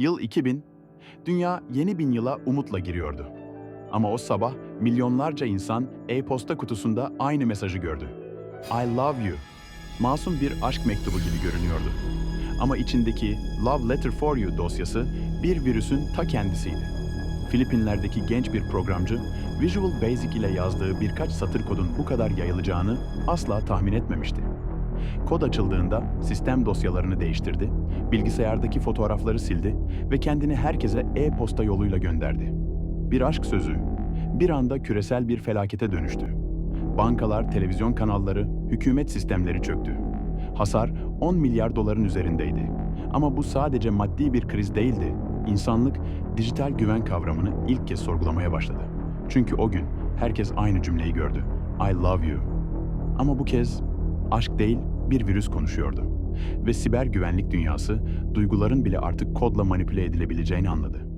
Yıl 2000, dünya yeni bin yıla umutla giriyordu. Ama o sabah milyonlarca insan e-posta kutusunda aynı mesajı gördü. I love you. Masum bir aşk mektubu gibi görünüyordu. Ama içindeki Love Letter for You dosyası bir virüsün ta kendisiydi. Filipinler'deki genç bir programcı, Visual Basic ile yazdığı birkaç satır kodun bu kadar yayılacağını asla tahmin etmemişti. Kod açıldığında sistem dosyalarını değiştirdi, bilgisayardaki fotoğrafları sildi ve kendini herkese e-posta yoluyla gönderdi. Bir aşk sözü bir anda küresel bir felakete dönüştü. Bankalar, televizyon kanalları, hükümet sistemleri çöktü. Hasar 10 milyar doların üzerindeydi. Ama bu sadece maddi bir kriz değildi. İnsanlık dijital güven kavramını ilk kez sorgulamaya başladı. Çünkü o gün herkes aynı cümleyi gördü. I love you. Ama bu kez aşk değil bir virüs konuşuyordu. Ve siber güvenlik dünyası duyguların bile artık kodla manipüle edilebileceğini anladı.